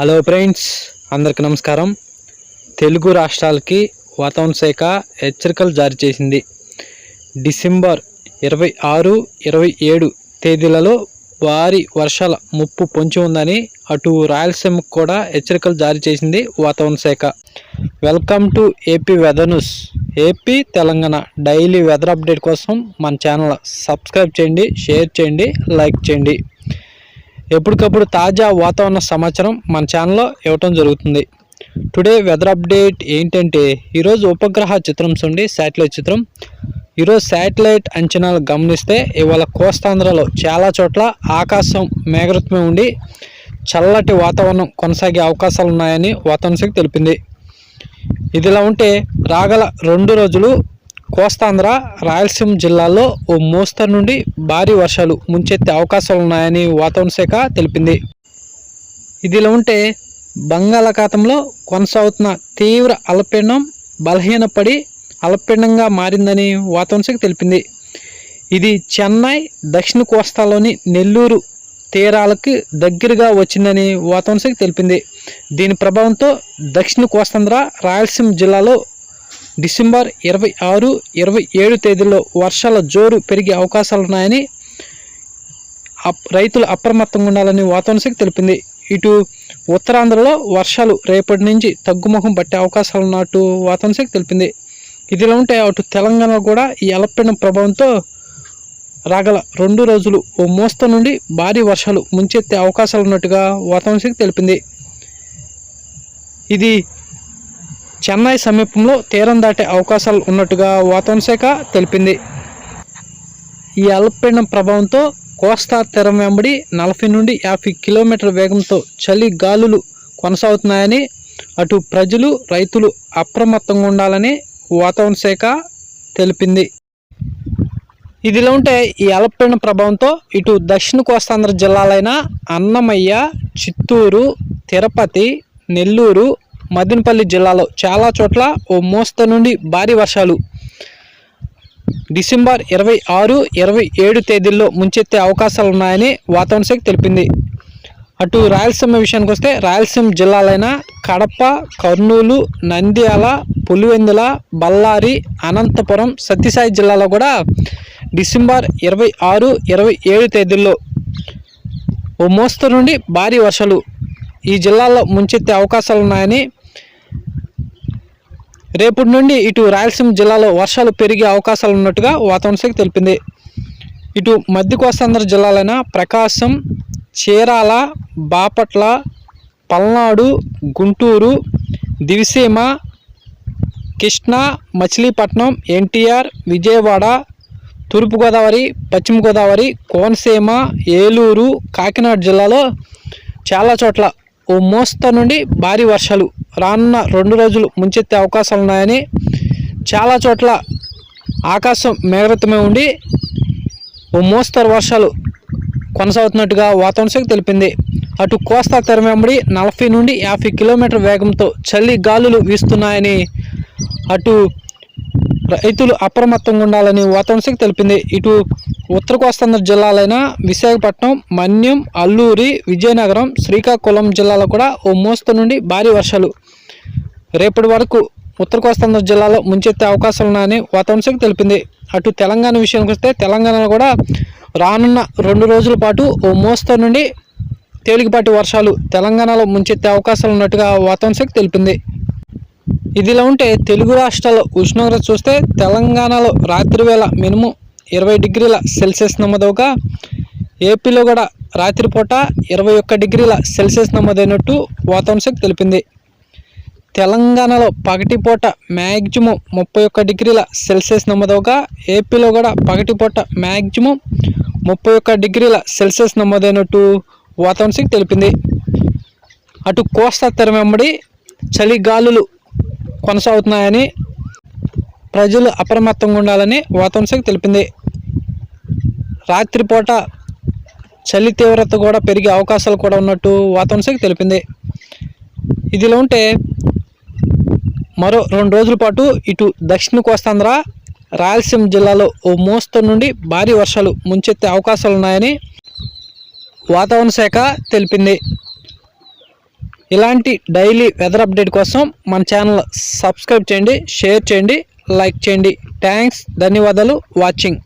Hello friends అందరికి నమస్కారం. తెలుగు రాష్ట్రాలకి వాతావరణ శాఖ హెచ్చరికలు జారీ చేసింది. డిసెంబర్ ఇరవై ఆరు ఇరవై ఏడు తేదీలలో భారీ వర్షాల ముప్పు పొంచి ఉందని అటు రాయలసీమకు కూడా హెచ్చరికలు జారీ చేసింది వాతావరణ శాఖ. Welcome to AP weather news AP Telangana daily weather update కోసం మన ఛానల్ సబ్స్క్రైబ్ చేయండి షేర్ చేయండి లైక్ చేయండి. ఎప్పటికప్పుడు తాజా వాతావరణ సమాచారం మన ఛానల్లో ఇవ్వటం జరుగుతుంది. టుడే వెదర్ అప్డేట్ ఏంటంటే ఈరోజు ఉపగ్రహ చిత్రం చూండి శాటిలైట్ చిత్రం. ఈరోజు శాటిలైట్ అంచనాలు గమనిస్తే ఇవాళ కోస్తాంధ్రలో చాలా చోట్ల ఆకాశం మేఘరత్మే ఉండి చల్లటి వాతావరణం కొనసాగే అవకాశాలు ఉన్నాయని వాతావరణ శాఖ తెలిపింది. ఇదిలా ఉంటే రాగల రెండు రోజులు కోస్తాంధ్ర రాయలసీమ జిల్లాల్లో ఓ మోస్తరు నుండి భారీ వర్షాలు ముంచెత్తే అవకాశాలు ఉన్నాయని వాతావరణ శాఖ తెలిపింది. ఇదిలా ఉంటే బంగాళాఖాతంలో కొనసాగుతున్న తీవ్ర అల్పపీడనం బలహీనపడి అల్పపీడనంగా మారిందని వాతావరణ శాఖ తెలిపింది. ఇది చెన్నై దక్షిణ కోస్తాలోని నెల్లూరు తీరాలకు దగ్గరగా వచ్చిందని వాతావరణ శాఖ తెలిపింది. దీని ప్రభావంతో దక్షిణ కోస్తాంధ్ర రాయలసీమ జిల్లాలో డిసెంబర్ ఇరవై ఆరు ఇరవై ఏడు తేదీల్లో వర్షాల జోరు పెరిగే అవకాశాలు ఉన్నాయని అప్- రైతులు అప్రమత్తంగా ఉండాలని వాతావరణ శాఖ తెలిపింది. ఇటు ఉత్తరాంధ్రలో వర్షాలు రేపటి నుంచి తగ్గుముఖం పట్టే అవకాశాలు ఉన్నట్టు వాతావరణ శాఖ తెలిపింది. ఇదిలా ఉంటే అటు తెలంగాణలో కూడా ఈ అల్పపీడనం ప్రభావంతో రాగల రెండు రోజులు ఓ మోస్త నుండి భారీ వర్షాలు ముంచెత్తే అవకాశాలు ఉన్నట్టుగా వాతావరణ శాఖ తెలిపింది. ఇది చెన్నై సమీపంలో తీరం దాటే అవకాశాలు ఉన్నట్టుగా వాతావరణ శాఖ తెలిపింది. ఈ అల్పపీడనం ప్రభావంతో కోస్తా తీరం వెంబడి నలభై నుండి యాభై కిలోమీటర్ల వేగంతో చలి గాలులు కొనసాగుతున్నాయని అటు ప్రజలు రైతులు అప్రమత్తంగా ఉండాలని వాతావరణ శాఖ తెలిపింది. ఇదిలా ఉంటే ఈ అల్పపీడన ప్రభావంతో ఇటు దక్షిణ కోస్తాంధ్ర జిల్లాలైన అన్నమయ్య చిత్తూరు తిరుపతి నెల్లూరు మదనపల్లి జిల్లాలో చాలా చోట్ల ఓ మోస్త నుండి భారీ వర్షాలు. డిసెంబర్ ఇరవై ఆరు ఇరవై ఏడు తేదీల్లో ముంచెత్తే అవకాశాలు ఉన్నాయని వాతావరణ శాఖ తెలిపింది. అటు రాయలసీమ విషయానికి వస్తే రాయలసీమ జిల్లాలైన కడప కర్నూలు నంద్యాల పులివెందుల బళ్ళారి అనంతపురం సత్యసాయి జిల్లాలో కూడా డిసెంబర్ ఇరవై ఆరు ఇరవై ఏడు తేదీల్లో ఓ మోస్తరు నుండి భారీ వర్షాలు. ఈ జిల్లాలో ముంచెత్తే అవకాశాలు ఉన్నాయని రేపటి నుండి ఇటు రాయలసీమ జిల్లాలో వర్షాలు పెరిగే అవకాశాలు ఉన్నట్టుగా వాతావరణ శాఖ తెలిపింది. ఇటు మధ్య కోస్తాంధ్ర జిల్లాలైన ప్రకాశం చీరాల బాపట్ల పల్నాడు గుంటూరు దివిసీమ కృష్ణా మచిలీపట్నం ఎన్టీఆర్ విజయవాడ తూర్పుగోదావరి పశ్చిమ గోదావరి కోనసీమ ఏలూరు కాకినాడ జిల్లాలో చాలా చోట్ల ఓ మోస్తరు నుండి భారీ వర్షాలు రానున్న రెండు రోజులు ముంచెత్తే అవకాశాలు ఉన్నాయని చాలా చోట్ల ఆకాశం మేఘరతమై ఉండి ఓ మోస్తరు వర్షాలు కొనసాగుతున్నట్టుగా వాతావరణ శాఖ తెలిపింది. అటు కోస్తా తెర వెంబడి నలభై నుండి యాభై కిలోమీటర్ వేగంతో చలి గాలులు వీస్తున్నాయని అటు రైతులు అప్రమత్తంగా ఉండాలని వాతావరణ శాఖ తెలిపింది. ఇటు ఉత్తర కోస్తాంధ్ర జిల్లాలైన విశాఖపట్నం మన్యం అల్లూరి విజయనగరం శ్రీకాకుళం జిల్లాలో కూడా ఓ మోస్తరు నుండి భారీ వర్షాలు. రేపటి వరకు ఉత్తర కోస్తాంధ్ర జిల్లాలో ముంచెత్తే అవకాశాలు ఉన్నాయని వాతావరణ శాఖ తెలిపింది. అటు తెలంగాణ విషయానికి వస్తే తెలంగాణలో కూడా రానున్న రెండు రోజుల పాటు ఓ మోస్తరు నుండి తేలికపాటి వర్షాలు తెలంగాణలో ముంచెత్తే అవకాశాలు ఉన్నట్టుగా వాతావరణ శాఖ తెలిపింది. ఇదిలా ఉంటే తెలుగు రాష్ట్రాల ఉష్ణోగ్రత చూస్తే తెలంగాణలో రాత్రి వేళ మినిమం ఇరవై డిగ్రీల సెల్సియస్ నమోదవగా ఏపీలో కూడా రాత్రిపూట ఇరవై ఒక్క డిగ్రీల సెల్సియస్ నమోదైనట్టు వాతావరణ శాఖ తెలిపింది. తెలంగాణలో పగటిపూట మ్యాక్సిమం ముప్పై ఒక్క డిగ్రీల సెల్సియస్ నమోదవగా ఏపీలో కూడా పగటిపూట మ్యాక్సిమం ముప్పై ఒక్క డిగ్రీల సెల్సియస్ నమోదైనట్టు వాతావరణ శాఖ తెలిపింది. అటు కోస్తా తెర వెంబడి చలి గాలులు కొనసాగుతున్నాయని ప్రజలు అప్రమత్తంగా ఉండాలని వాతావరణ శాఖ తెలిపింది. రాత్రిపూట చలి తీవ్రత కూడా పెరిగే అవకాశాలు కూడా ఉన్నట్టు వాతావరణ శాఖ తెలిపింది. ఇదిలో ఉంటే మరో రెండు రోజుల పాటు ఇటు దక్షిణ కోస్తాంధ్ర రాయలసీమ జిల్లాలో ఓ మోస్తరు నుండి భారీ వర్షాలు ముంచెత్తే అవకాశాలు ఉన్నాయని వాతావరణ శాఖ తెలిపింది. ఇలాంటి డైలీ వెదర్ అప్డేట్ కోసం మన ఛానల్ సబ్స్క్రైబ్ చేయండి షేర్ చేయండి లైక్ చేయండి. థ్యాంక్స్ ధన్యవాదాలు వాచింగ్.